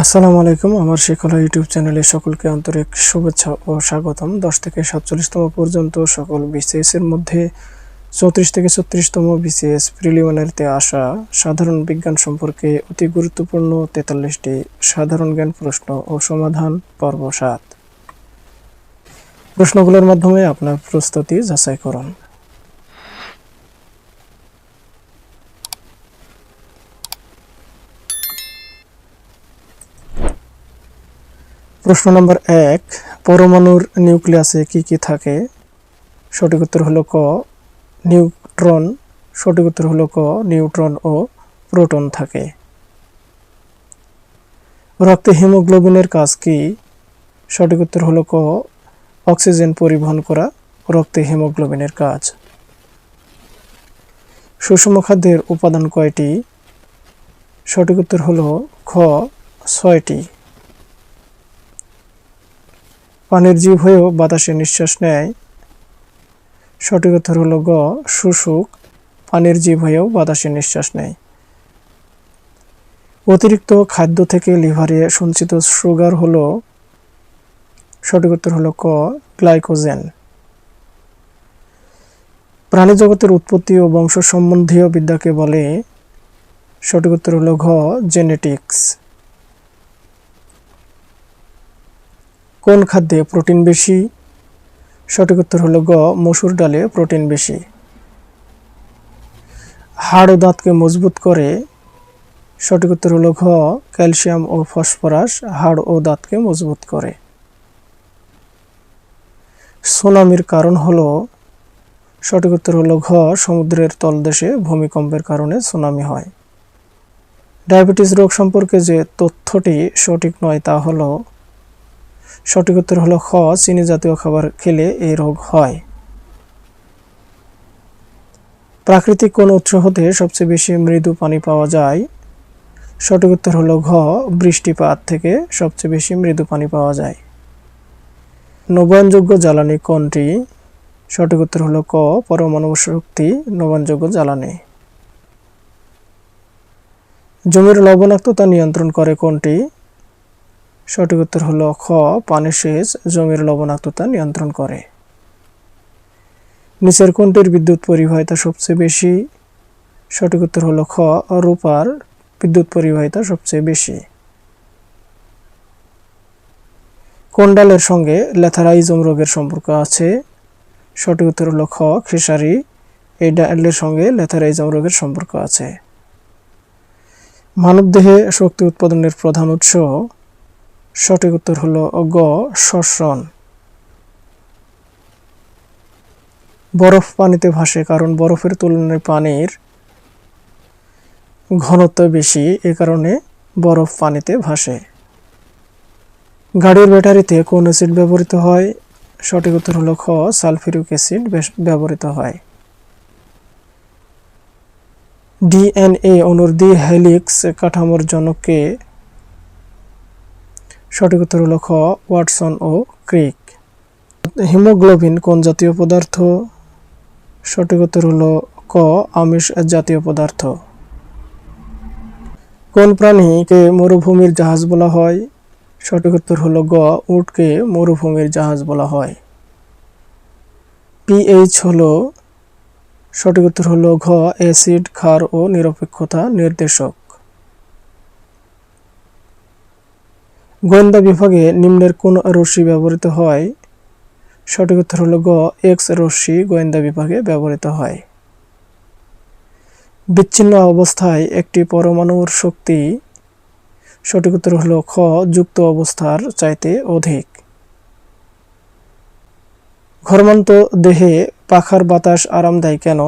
আসসালামু আলাইকুম, আমার শেখলা ইউটিউব চ্যানেলে সকলকে আন্তরিক শুভেচ্ছা ও স্বাগতম। দশ থেকে সাতচল্লিশতম পর্যন্ত সকল বিসিএস এর মধ্যে চৌত্রিশ থেকে ছত্রিশতম বিসিএস প্রিলিমিনারিতে আসা সাধারণ বিজ্ঞান সম্পর্কে অতি গুরুত্বপূর্ণ তেতাল্লিশটি সাধারণ জ্ঞান প্রশ্ন ও সমাধান পর্ব সাত। প্রশ্নগুলোর মাধ্যমে আপনার প্রস্তুতি যাচাই করুন। প্রশ্ন নম্বর এক, পরমাণুর নিউক্লিয়াসে কি কি থাকে? সঠিক উত্তর হলো ক, নিউট্রন। সঠিক উত্তর হলো ক, নিউট্রন ও প্রোটন থাকে। রক্তে হিমোগ্লোবিনের কাজ কি? সঠিক উত্তর হলো ক, অক্সিজেন পরিবহন করা রক্তে হিমোগ্লোবিনের কাজ। সুষম খাদ্যের উপাদান কয়টি? সঠিক উত্তর হলো খ, ছয়টি। পানির জীব হয়েও বাতাসে নিঃশ্বাস নেয়। সঠিক উত্তর হলো গ, শুশুক। পানির জীব হয়েও বাতাসে নিঃশ্বাস নেয়। অতিরিক্ত খাদ্য থেকে লিভারে সঞ্চিত সুগার হলো, সঠিক উত্তর হলো ক, গ্লাইকোজেন। প্রাণী জগতের উৎপত্তি ও বংশ সম্বন্ধীয় বিদ্যাকে বলে সঠিক উত্তর হলো ঘ, জেনেটিক্স। কোন খাদ্যে প্রোটিন বেশি? সঠিক উত্তর হলো গ, মসুর ডালে প্রোটিন বেশি। হাড় ও দাঁতকে মজবুত করে। সঠিক উত্তর হলো ঘ, ক্যালসিয়াম ও ফসফরাস হাড় ও দাঁতকে মজবুত করে। সুনামির কারণ হলো, সঠিক উত্তর হলো ঘ, সমুদ্রের তলদেশে ভূমিকম্পের কারণে সুনামি হয়। ডায়াবেটিস রোগ সম্পর্কে যে তথ্যটি সঠিক নয় তা হলো সঠিক উত্তর হলো খ, চিনি জাতীয় খাবার খেলে এই রোগ হয়। প্রাকৃতিক কোন উৎস হতে সবচেয়ে বেশি মৃদু পানি পাওয়া যায়? সঠিক উত্তর হলো ঘ, বৃষ্টিপাত থেকে সবচেয়ে বেশি মৃদু পানি পাওয়া যায়। নবায়নযোগ্য জ্বালানি কোনটি? সঠিক উত্তর হলো ক, পরমাণু শক্তি, নবায়নযোগ্য জ্বালানি। জমির লবণাক্ততা নিয়ন্ত্রণ করে কোনটি? সঠিক উত্তর হলো খ পানি সেচ, জমির লবণাক্ততা নিয়ন্ত্রণ করে। নিচের কোনটির বিদ্যুৎ পরিবাহিতা সবচেয়ে বেশি? সঠিক উত্তর হলো খ, রূপার বিদ্যুৎ পরিবাহিতা সবচেয়ে বেশি। কোন ডালের সঙ্গে ল্যাথারাইজম রোগের সম্পর্ক আছে? সঠিক উত্তর হলো খ, খেসারি। এই ডালের সঙ্গে ল্যাথারাইজম রোগের সম্পর্ক আছে। মানবদেহে শক্তি উৎপাদনের প্রধান উৎস সঠিক উত্তর হলো গ শ্বসন বরফ পানিতে ভাসে, কারণ বরফের তুলনায় পানির ঘনত্ব বেশি, এ কারণে বরফ পানিতে ভাসে। গাড়ির ব্যাটারিতে কোন অ্যাসিড ব্যবহৃত হয়? সঠিক উত্তর হলো খ, সালফিউরিক অ্যাসিড ব্যবহৃত হয়। ডিএনএ অনুর দ্বি হেলিক্স কাঠামোর জনককে সঠিক উত্তর হলো খ, ওয়াটসন ও ক্রিক। হিমোগ্লোবিন কোন জাতীয় পদার্থ? সঠিক উত্তর হলো ক, আমিষ জাতীয় পদার্থ। কোন প্রাণীকে মরুভূমির জাহাজ বলা হয়? সঠিক উত্তর হলো গ, উটকে মরুভূমির জাহাজ বলা হয়। পিএইচ হলো, সঠিক উত্তর হলো ঘ, অ্যাসিড, ক্ষার ও নিরপেক্ষতা নির্দেশক। গোয়েন্দা বিভাগে নিম্নের কোন রশ্মি ব্যবহৃত হয়? সঠিক উত্তর হল গ, এক্স রশ্মি গোয়েন্দা বিভাগে ব্যবহৃত হয়। বিচ্ছিন্ন অবস্থায় একটি পরমাণুর শক্তি। সঠিক উত্তর হল খ, যুক্ত অবস্থার চাইতে অধিক। ঘরমন্ত দেহে পাখার বাতাস আরাম দেয় কেন?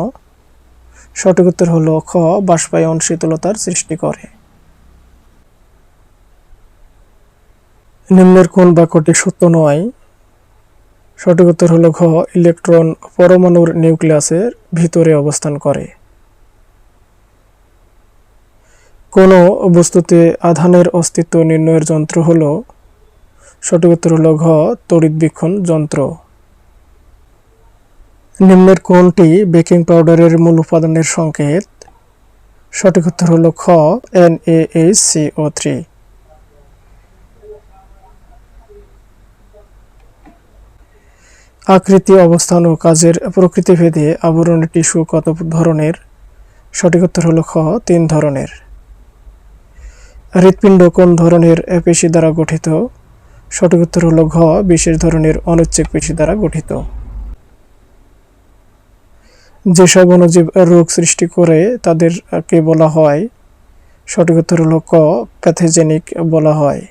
সঠিক উত্তর হল খ, বাষ্পায়ন শীতলতার সৃষ্টি করে। নিম্নের কোন বাক্যটি সত্য নয়। সঠিক উত্তর হলো ঘ, ইলেকট্রন পরমাণুর নিউক্লিয়াসের ভিতরে অবস্থান করে। কোনো বস্তুতে আধানের অস্তিত্ব নির্ণয়ের যন্ত্র হল? সঠিক উত্তর হল ঘ তড়িৎবীক্ষণ যন্ত্র। নিম্নের কোনটি বেকিং পাউডারের মূল উপাদানের সংকেত। সঠিক উত্তর হল খ N A H C O three আকৃতি, অবস্থান ও কাজের প্রকৃতি ভেদে আবরণের টিস্যু কত ধরনের? সঠিক উত্তর হলো খ, তিন ধরনের। হৃৎপিণ্ড কোন ধরনের পেশি দ্বারা গঠিত? সঠিক উত্তর হলো ঘ, বিশেষ ধরনের অনুচ্ছেক পেশি দ্বারা গঠিত। যেসব অণুজীব রোগ সৃষ্টি করে তাদেরকে বলা হয়, সঠিক উত্তর হলো ক, প্যাথোজেনিক বলা হয়।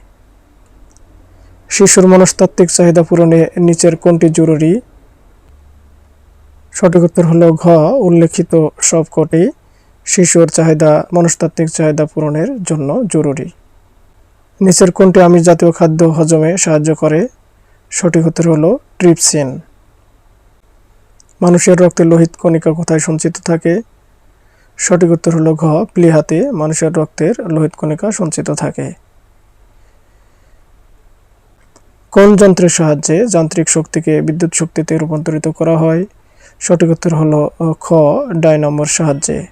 শিশুর মনস্তাত্ত্বিক চাহিদা পূরণে নিচের কোনটি জরুরি? সঠিক উত্তর হলো ঘ, উল্লেখিত সবকটি শিশুর চাহিদা, মনস্তাত্ত্বিক চাহিদা পূরণের জন্য জরুরি। নিচের কোনটি আমিষ জাতীয় খাদ্য হজমে সাহায্য করে? সঠিক উত্তর হলো ট্রিপসিন। মানুষের রক্তে লোহিত কণিকা কোথায় সঞ্চিত থাকে? সঠিক উত্তর হলো ঘ, প্লিহাতে মানুষের রক্তের লোহিত কণিকা সঞ্চিত থাকে। কোন যন্ত্রের সাহায্যে যান্ত্রিক শক্তিকে বিদ্যুৎ শক্তিতে রূপান্তরিত করা হয়? সঠিক উত্তর হলো খ ডায়নামোর সাহায্যে।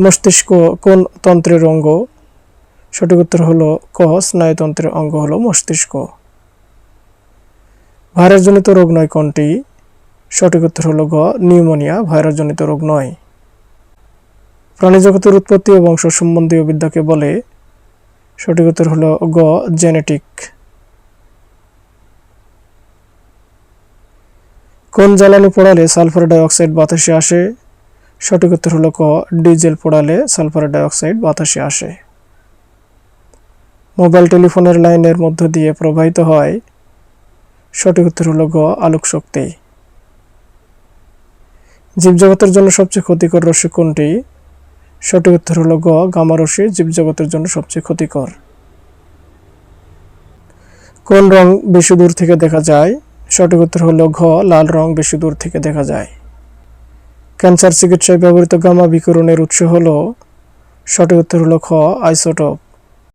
মস্তিষ্ক কোন তন্ত্রের অঙ্গ? সঠিক উত্তর হলো, ক, স্নায়ুতন্ত্রের অঙ্গ হলো মস্তিষ্ক। ভাইরাসজনিত রোগ নয় কোনটি? সঠিক উত্তর হলো, গ, নিউমোনিয়া, ভাইরাসজনিত রোগ নয়। প্রাণীজগতের উৎপত্তি ও বংশ সম্বন্ধীয় বিদ্যাকে বলে। সঠিক উত্তর হলো, গ, জেনেটিক। কোন জ্বালানি পোড়ালে সালফার ডাইঅক্সাইড বাতাসে আসে? সঠিক উত্তর হলো ক, ডিজেল পোড়ালে সালফার ডাইঅক্সাইড বাতাসে আসে। মোবাইল টেলিফোনের লাইনের মধ্য দিয়ে প্রবাহিত হয়। সঠিক উত্তর হলো গ, আলোক শক্তি। জীবজগতের জন্য সবচেয়ে ক্ষতিকর রশ্মি কোনটি? সঠিক উত্তর হলো গ, গামা রশ্মি, জীবজগতের জন্য সবচেয়ে ক্ষতিকর। কোন রং বেশি দূর থেকে দেখা যায়? সঠিক উত্তর হলো ঘ, লাল রং বেশি দূর থেকে দেখা যায়। ক্যান্সার চিকিৎসায় ব্যবহৃত গামা বিকিরণের উৎস হলো সঠিক উত্তর হলো খ, আইসোটোপ।